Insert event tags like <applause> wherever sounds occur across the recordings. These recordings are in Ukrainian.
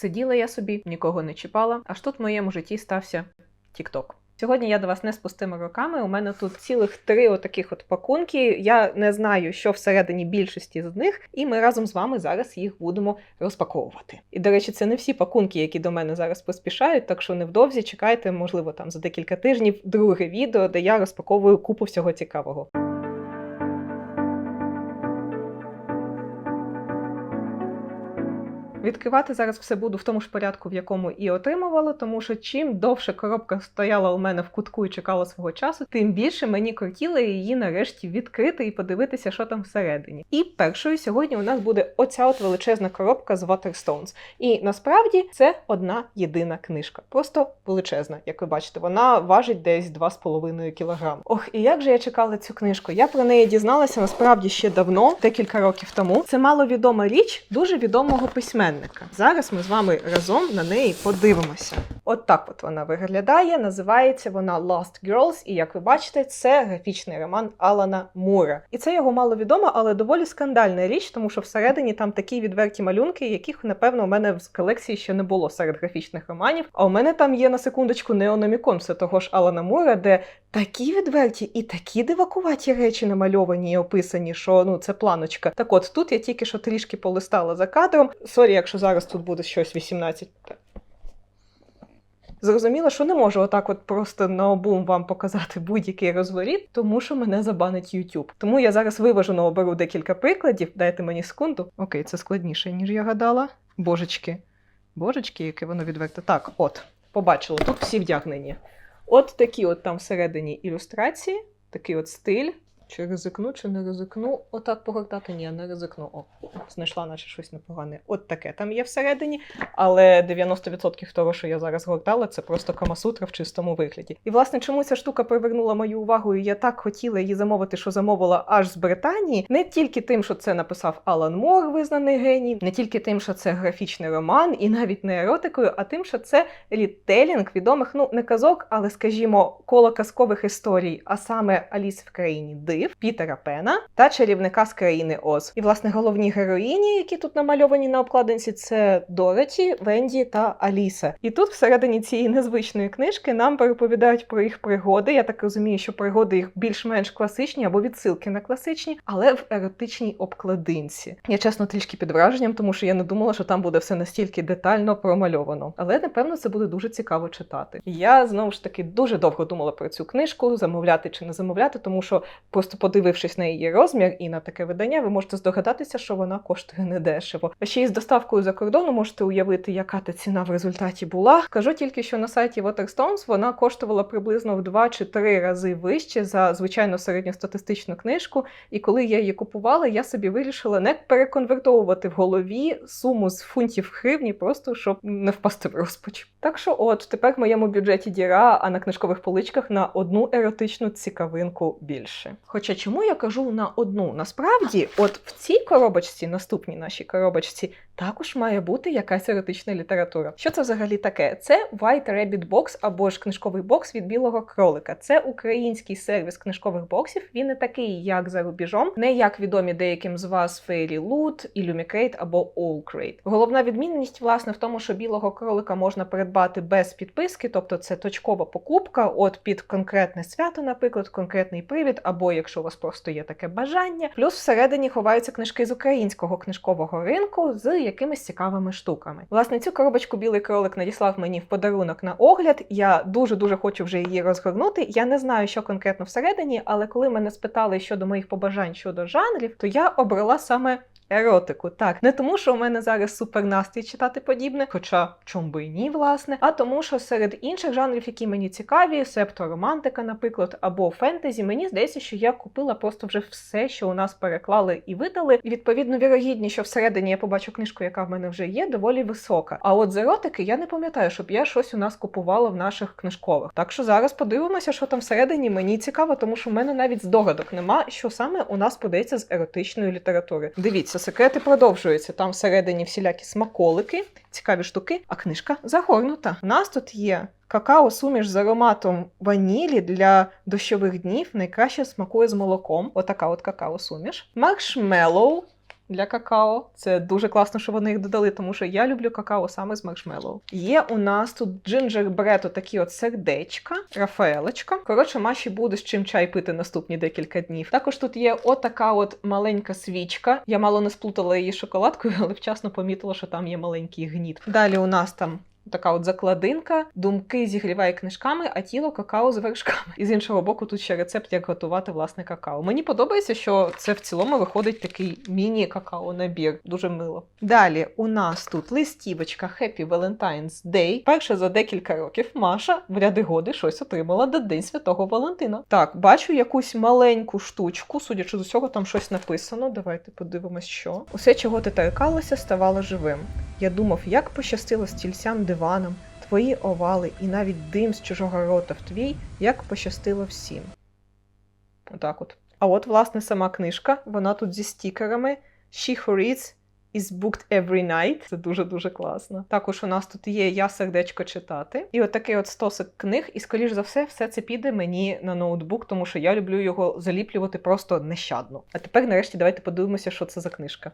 Сиділа я собі, нікого не чіпала, аж тут в моєму житті стався TikTok. Сьогодні я до вас не з пустими руками. У мене тут цілих три отаких от пакунки. Я не знаю, що всередині більшості з них, і ми разом з вами зараз їх будемо розпаковувати. І до речі, це не всі пакунки, які до мене зараз поспішають, так що невдовзі чекайте, можливо, там за декілька тижнів друге відео, де я розпаковую купу всього цікавого. Відкривати зараз все буду в тому ж порядку, в якому і отримувала, тому що чим довше коробка стояла у мене в кутку і чекала свого часу, тим більше мені кортіло її нарешті відкрити і подивитися, що там всередині. І першою сьогодні у нас буде оця от величезна коробка з Waterstones. І насправді це одна єдина книжка, просто величезна. Як ви бачите, вона важить десь 2,5 кг. Ох, і як же я чекала цю книжку? Я про неї дізналася насправді ще давно, декілька років тому. Це маловідома річ дуже відомого письменника. Зараз ми з вами разом на неї подивимося. От так от вона виглядає. Називається вона Lost Girls, і як ви бачите, це графічний роман Алана Мура. І це його маловідома, але доволі скандальна річ, тому що всередині там такі відверті малюнки, яких, напевно, у мене в колекції ще не було серед графічних романів. А у мене там є на секундочку неономікон все того ж Алана Мура, де такі відверті і такі дивакуваті речі намальовані і описані, що ну це планочка. Так от тут я тільки що трішки полистала за кадром. Сорі, якщо зараз тут буде щось 18. Зрозуміло, що не можу отак от просто на обум вам показати будь-який розворіт, тому що мене забанить YouTube. Тому я зараз виважено оберу декілька прикладів. Дайте мені секунду. Окей, це складніше, ніж я гадала. Божечки. Божечки, яке воно відверте. Так, от, побачили, тут всі вдягнені. От такі от там всередині ілюстрації, такий от стиль. Чи ризикну, чи не ризикну. Отак погортати? Ні, не ризикну. О, знайшла наче щось непогане. От таке там є всередині, але 90% того, що я зараз гортала, це просто камасутра в чистому вигляді. І власне, чому ця штука привернула мою увагу, і я так хотіла її замовити, що замовила аж з Британії, не тільки тим, що це написав Алан Мор, визнаний геній, не тільки тим, що це графічний роман, і навіть не еротикою, а тим, що це рітелінг відомих, ну не казок, але скажімо, коло казкових історій, а саме Аліс в країні див Пітера Пена та чарівника з країни Оз. І власне головні героїні, які тут намальовані на обкладинці, це Дороті, Венді та Аліса. І тут всередині цієї незвичної книжки нам переповідають про їх пригоди. Я так розумію, що пригоди їх більш-менш класичні або відсилки на класичні, але в еротичній обкладинці. Я чесно трішки під враженням, тому що я не думала, що там буде все настільки детально промальовано. Але напевно це буде дуже цікаво читати. Я знову ж таки дуже довго думала про цю книжку, замовляти чи не замовляти, тому що просто подивившись на її розмір і на таке видання, ви можете здогадатися, що вона коштує недешево. А ще й з доставкою за кордону можете уявити, яка та ціна в результаті була. Кажу тільки, що на сайті Waterstones вона коштувала приблизно в 2 чи 3 рази вище за звичайно середньостатистичну книжку. І коли я її купувала, я собі вирішила не переконвертовувати в голові суму з фунтів гривні, просто щоб не впасти в розпач. Так що, от тепер в моєму бюджеті діра, а на книжкових поличках на одну еротичну цікавинку більше. Хоча чому я кажу на одну? Насправді, от в цій коробочці, наступній нашій коробочці, також має бути якась еротична література. Що це взагалі таке? Це White Rabbit Box або ж книжковий бокс від білого кролика. Це український сервіс книжкових боксів. Він не такий, як за рубіжом, не як відомі деяким з вас Fairy Loot, Illumicrate або Allcrate. Головна відмінність, власне, в тому, що білого кролика можна придбати без підписки, тобто це точкова покупка, от під конкретне свято, наприклад, конкретний привід, або якщо у вас просто є таке бажання. Плюс всередині ховаються книжки з українського книжкового ринку з якимись цікавими штуками. Власне, цю коробочку білий кролик надіслав мені в подарунок на огляд. Я дуже дуже хочу вже її розгорнути. Я не знаю, що конкретно всередині, але коли мене спитали щодо моїх побажань щодо жанрів, то я обрала саме. Еротику, так, не тому, що у мене зараз супер настрій читати подібне, хоча чом би і ні, власне, а тому, що серед інших жанрів, які мені цікаві, септо романтика, наприклад, або фентезі, мені здається, що я купила просто вже все, що у нас переклали і видали. І відповідно вірогідність, що всередині я побачу книжку, яка в мене вже є, доволі висока. А от з еротики я не пам'ятаю, щоб я щось у нас купувала в наших книжкових. Так що зараз подивимося, що там всередині мені цікаво, тому що в мене навіть здогадок нема, що саме у нас подається з еротичної літератури. Дивіться, секрети продовжуються. Там всередині всілякі смаколики, цікаві штуки, а книжка загорнута. У нас тут є. Какао суміш з ароматом ванілі для дощових днів найкраще смакує з молоком. Отака от какао суміш. Маршмеллоу. Для какао. Це дуже класно, що вони їх додали, тому що я люблю какао саме з маршмеллоу. Є у нас тут джинджербред, такі от сердечка, рафаелочка. Коротше, Маші буде з чим чай пити наступні декілька днів. Також тут є отака от маленька свічка. Я мало не сплутала її шоколадкою, <laughs> але вчасно помітила, що там є маленький гніт. Далі у нас там. Така от закладинка, думки зігріває книжками, а тіло какао з вершками. І з іншого боку, тут ще рецепт, як готувати власне какао. Мені подобається, що це в цілому виходить такий міні-какао-набір. Дуже мило. Далі у нас тут листівочка Happy Valentine's Day. Перше за декілька років Маша в ряди годи щось отримала до День Святого Валентина. Так, бачу якусь маленьку штучку, судячи з усього, там щось написано. Давайте подивимось, що. Усе, чого ти торкалася, ставало живим. Я думав, як пощастило стільцям диванам, твої овали і навіть дим з чужого рота в твій, як пощастило всім. Отак от. А от, власне, сама книжка, вона тут зі стікерами. She who reads is booked every night. Це дуже-дуже класно. Також у нас тут є Я сердечко читати. І от такий от стосик книг, і, скоріш за все, все це піде мені на ноутбук, тому що я люблю його заліплювати просто нещадно. А тепер, нарешті, давайте подивимося, що це за книжка.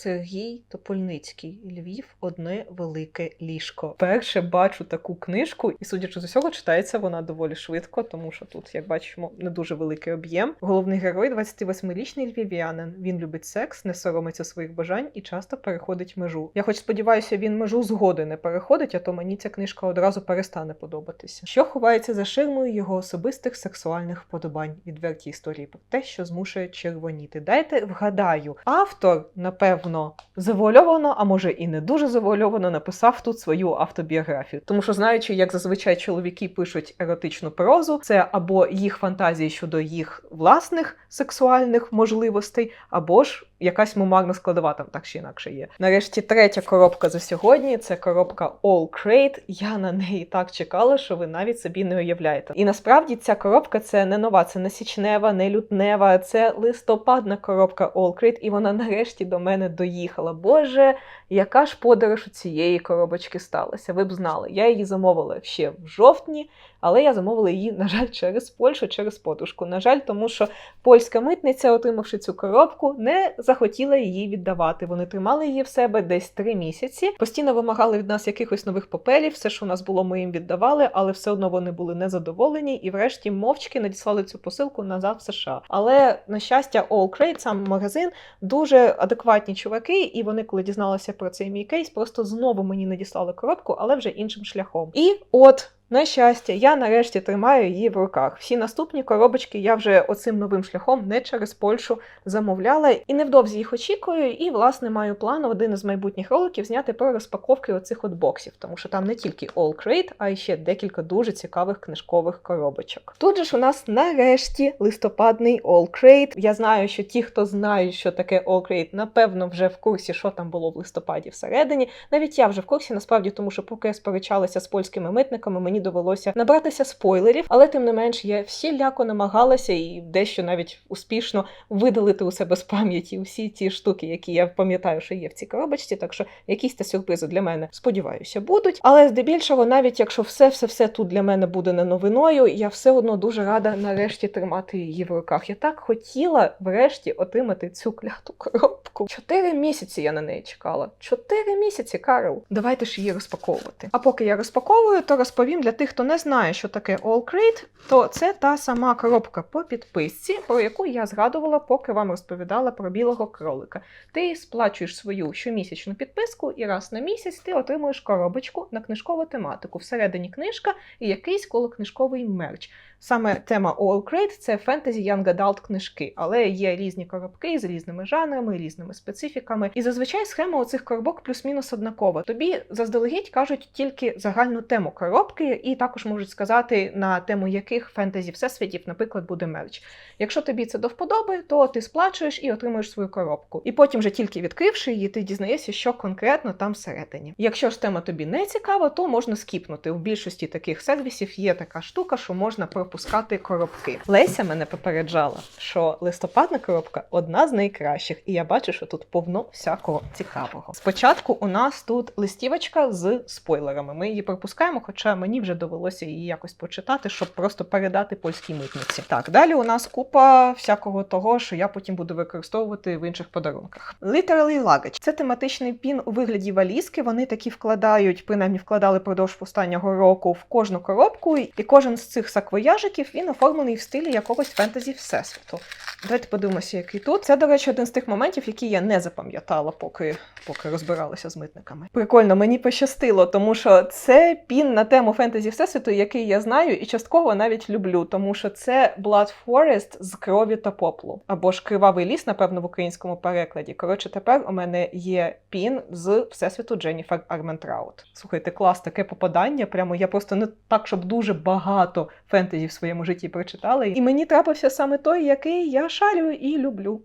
Сергій Топольницький Львів одне велике ліжко. Перше бачу таку книжку, і судячи з усього, читається вона доволі швидко, тому що тут, як бачимо, не дуже великий об'єм. Головний герой 28-річний львів'янин. Він любить секс, не соромиться своїх бажань і часто переходить межу. Я хоч сподіваюся, він межу згоди не переходить, а то мені ця книжка одразу перестане подобатися. Що ховається за ширмою його особистих сексуальних вподобань, відверті історії про те, що змушує червоніти. Дайте вгадаю, автор, напевно завуальовано, а може і не дуже завуальовано, написав тут свою автобіографію. Тому що, знаючи, як зазвичай чоловіки пишуть еротичну прозу, це або їх фантазії щодо їх власних сексуальних можливостей, або ж якась мемуарна складова там так чи інакше є. Нарешті третя коробка за сьогодні це коробка All Crate. Я на неї так чекала, що ви навіть собі не уявляєте. І насправді ця коробка це не нова, це не січнева, не лютнева, це листопадна коробка All Crate, і вона нарешті до мене доїхала. Боже, яка ж подорож у цієї коробочки сталася? Ви б знали. Я її замовила ще в жовтні. Але я замовила її, на жаль, через Польщу, через подушку. На жаль, тому що польська митниця, отримавши цю коробку, не захотіла її віддавати. Вони тримали її в себе десь три місяці, постійно вимагали від нас якихось нових паперів. Все, що у нас було, ми їм віддавали, але все одно вони були незадоволені і, врешті, мовчки надіслали цю посилку назад в США. Але на щастя, All Crate, сам магазин, дуже адекватні чуваки, і вони, коли дізналися про цей мій кейс, просто знову мені надіслали коробку, але вже іншим шляхом. І от. На щастя, я нарешті тримаю її в руках. Всі наступні коробочки я вже оцим новим шляхом не через Польщу замовляла і невдовзі їх очікую. І, власне, маю план один із майбутніх роликів зняти про розпаковки оцих от боксів, тому що там не тільки All Crate, а й ще декілька дуже цікавих книжкових коробочок. Тут же ж у нас нарешті листопадний All Crate. Я знаю, що ті, хто знають, що таке All Crate, напевно, вже в курсі, що там було в листопаді всередині. Навіть я вже в курсі, насправді, тому що поки я сперечалася з польськими митниками, мені довелося набратися спойлерів, але тим не менш я всіляко намагалася і дещо навіть успішно видалити у себе з пам'яті усі ті штуки, які я пам'ятаю, що є в цій коробочці. Так що якісь та сюрпризи для мене сподіваюся будуть. Але здебільшого, навіть якщо все все все тут для мене буде не новиною, я все одно дуже рада нарешті тримати її в руках. Я так хотіла врешті отримати цю кляту коробку. Чотири місяці я на неї чекала. Чотири місяці, Карл. Давайте ж її розпаковувати. А поки я розпаковую, то розповім для тих, хто не знає, що таке All Crate, то це та сама коробка по підписці, про яку я згадувала, поки вам розповідала про білого кролика. Ти сплачуєш свою щомісячну підписку, і раз на місяць ти отримуєш коробочку на книжкову тематику. Всередині книжка і якийсь колокнижковий мерч. Саме тема All Crate – це фентезі Young Adult книжки, але є різні коробки з різними жанрами, різними специфіками. І зазвичай схема оцих коробок плюс-мінус однакова. Тобі заздалегідь кажуть тільки загальну тему коробки, і також можуть сказати на тему яких фентезі всесвітів, наприклад, буде мерч. Якщо тобі це до вподоби, то ти сплачуєш і отримуєш свою коробку. І потім, вже тільки відкривши її, ти дізнаєшся, що конкретно там всередині. Якщо ж тема тобі не цікава, то можна скіпнути. У більшості таких сервісів є така штука, що можна пропускати коробки. Леся мене попереджала, що листопадна коробка одна з найкращих, і я бачу, що тут повно всякого цікавого. Спочатку у нас тут листівочка з спойлерами. Ми її пропускаємо, хоча мені вже вже довелося її якось почитати, щоб просто передати польській митниці. Так, далі у нас купа всякого того, що я потім буду використовувати в інших подарунках. Literally luggage. Це тематичний пін у вигляді валізки. Вони такі вкладають, принаймні вкладали продовж останнього року в кожну коробку, і кожен з цих саквояжиків він оформлений в стилі якогось фентезі всесвіту. Давайте подивимося, який тут. Це, до речі, один з тих моментів, які я не запам'ятала, поки, поки розбиралася з митниками. Прикольно, мені пощастило, тому що це пін на тему фентезі всесвіту, який я знаю і частково навіть люблю, тому що це Blood Forest з крові та поплу. Або ж кривавий ліс, напевно, в українському перекладі. Коротше, тепер у мене є пін з всесвіту Дженніфер Арментраут. Слухайте, клас, таке попадання. Прямо я просто не так, щоб дуже багато фентезі в своєму житті прочитала. І мені трапився саме той, який я шарю і люблю.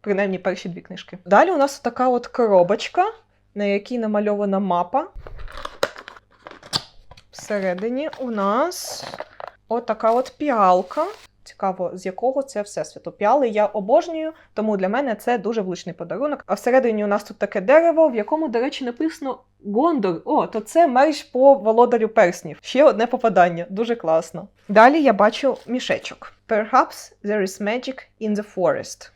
Принаймні перші дві книжки. Далі у нас така от коробочка, на якій намальована мапа. Всередині у нас отака от піалка. Цікаво, з якого це всесвіту. Піали я обожнюю, тому для мене це дуже влучний подарунок. А всередині у нас тут таке дерево, в якому, до речі, написано Гондор. О, то це мерч по володарю перснів. Ще одне попадання. Дуже класно. Далі я бачу мішечок. Perhaps there is magic in the forest.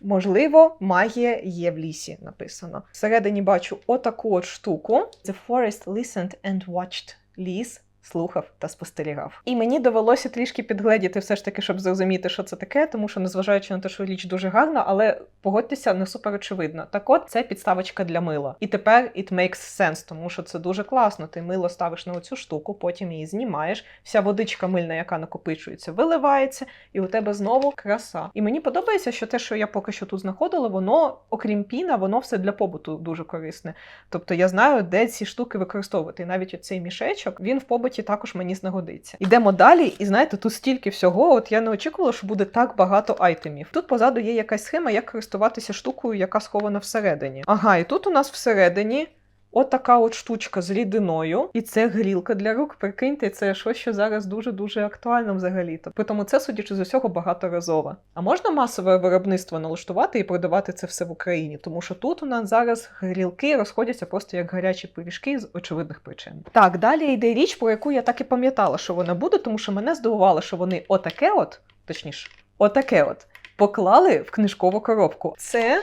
Можливо, магія є в лісі, написано. Всередині бачу отаку от штуку. The forest listened and watched. Ліс слухав та спостерігав. І мені довелося трішки підгледіти, все ж таки, щоб зрозуміти, що це таке, тому що, незважаючи на те, що річ дуже гарна, але погодьтеся, не супер очевидно. Так от це підставочка для мила. І тепер it makes sense, тому що це дуже класно. Ти мило ставиш на оцю штуку, потім її знімаєш. Вся водичка мильна, яка накопичується, виливається, і у тебе знову краса. І мені подобається, що те, що я поки що тут знаходила, воно, окрім піна, воно все для побуту дуже корисне. Тобто я знаю, де ці штуки використовувати. І навіть оцей мішечок він в побуті також мені знагодиться. Ідемо далі, і знаєте, тут стільки всього. От я не очікувала, що буде так багато айтемів. Тут позаду є якась схема, як користуватися штукою, яка схована всередині. Ага, і тут у нас всередині. От от штучка з рідиною, і це грілка для рук. Прикиньте, це щось, що зараз дуже-дуже актуально взагалі-то. При тому це, судячи з усього, багаторазове. А можна масове виробництво налаштувати і продавати це все в Україні? Тому що тут у нас зараз грілки розходяться просто як гарячі пиріжки з очевидних причин. Так, далі йде річ, про яку я так і пам'ятала, що вона буде, тому що мене здивувало, що вони отаке от, точніше, отаке от, поклали в книжкову коробку. Це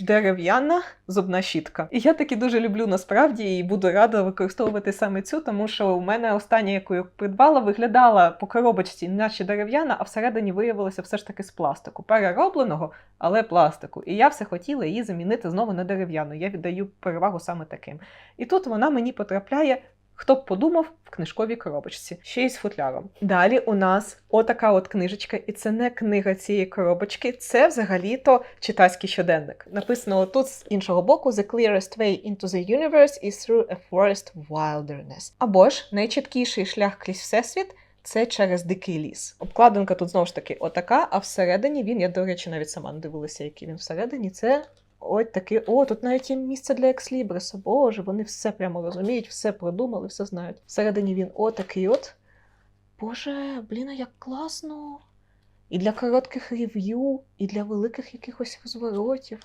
дерев'яна зубна щітка. І я таки дуже люблю насправді і буду рада використовувати саме цю, тому що у мене остання, яку я придбала, виглядала по коробочці, наче дерев'яна, а всередині виявилося все ж таки з пластику. Переробленого, але пластику. І я все хотіла її замінити знову на дерев'яну. Я віддаю перевагу саме таким. І тут вона мені потрапляє. Хто б подумав в книжковій коробочці, ще й з футляром. Далі у нас отака от книжечка, і це не книга цієї коробочки, це взагалі-то читацький щоденник. Написано тут з іншого боку: The clearest way into the universe is through a forest wilderness. Або ж найчіткіший шлях крізь всесвіт. Це через дикий ліс. Обкладинка тут знову ж таки отака, а всередині він, я, до речі, навіть сама не дивилася, який він всередині. Це Ось таке, о, тут навіть є місце для екслібриса. Боже, вони все прямо розуміють, все продумали, все знають. Всередині він отакий от. Боже, блін, як класно. І для коротких рев'ю, і для великих якихось розворотів.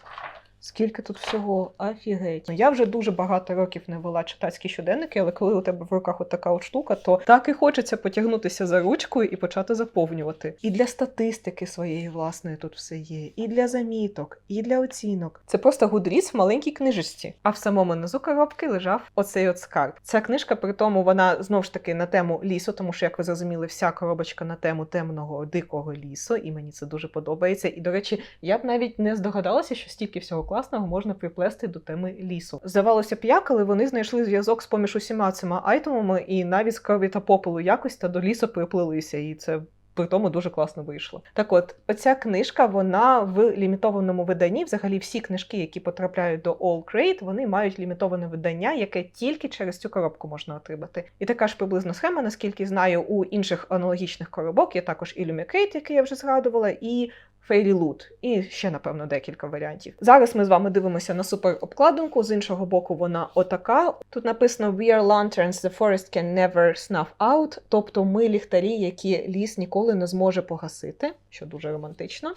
Скільки тут всього, офігеть. Ну, я вже дуже багато років не вела читацькі щоденники, але коли у тебе в руках от така от штука, то так і хочеться потягнутися за ручкою і почати заповнювати. І для статистики своєї власної тут все є, і для заміток, і для оцінок. Це просто гудріс в маленькій книжечці. А в самому низу коробки лежав оцей от скарб. Ця книжка, при тому, вона знову ж таки на тему лісу, тому що, як ви зрозуміли, вся коробочка на тему темного дикого лісу, і мені це дуже подобається. І, до речі, я б навіть не здогадалася, що стільки всього класного можна приплести до теми лісу. Здавалося б, як, але вони знайшли зв'язок з поміж усіма цими айтемами, і навіть з крові та попелу якось та до лісу приплелися. І це. При тому дуже класно вийшло. Так от, оця книжка, вона в лімітованому виданні. Взагалі, всі книжки, які потрапляють до All Crate, вони мають лімітоване видання, яке тільки через цю коробку можна отримати. І така ж приблизно схема, наскільки знаю, у інших аналогічних коробок є також і Lumicrate, який я вже згадувала, і Fairy Loot. І ще, напевно, декілька варіантів. Зараз ми з вами дивимося на супер обкладинку. З іншого боку, вона отака. Тут написано We are lanterns, the forest can never snuff out. Тобто ми ліхтарі, які ліс ніколи не зможе погасити, що дуже романтично.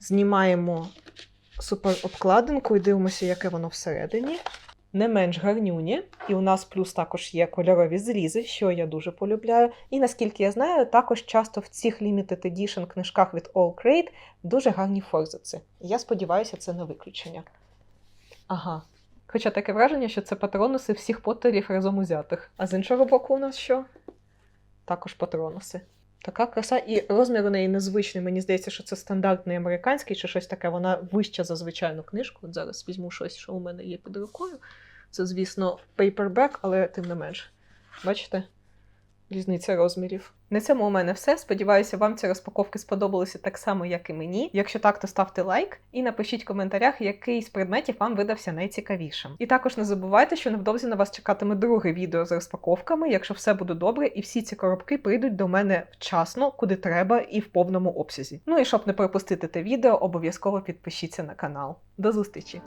Знімаємо супер обкладинку і дивимося, яке воно всередині. Не менш гарнюні. І у нас плюс також є кольорові зрізи, що я дуже полюбляю. І наскільки я знаю, також часто в цих limited edition книжках від All Crate дуже гарні форзаци. Я сподіваюся, це не виключення. Ага. Хоча таке враження, що це патронуси всіх поттерів разом узятих. А з іншого боку, у нас що? Також патронуси. Така краса, і розмір у неї незвичний. Мені здається, що це стандартний американський чи щось таке. Вона вища за звичайну книжку. От зараз візьму щось, що у мене є під рукою. Це, звісно, paperback, але тим не менш. Бачите? Різниця розмірів. На цьому у мене все. Сподіваюся, вам ці розпаковки сподобалися так само, як і мені. Якщо так, то ставте лайк і напишіть в коментарях, який з предметів вам видався найцікавішим. І також не забувайте, що невдовзі на вас чекатиме друге відео з розпаковками, якщо все буде добре, і всі ці коробки прийдуть до мене вчасно, куди треба, і в повному обсязі. Ну і щоб не пропустити те відео, обов'язково підпишіться на канал. До зустрічі!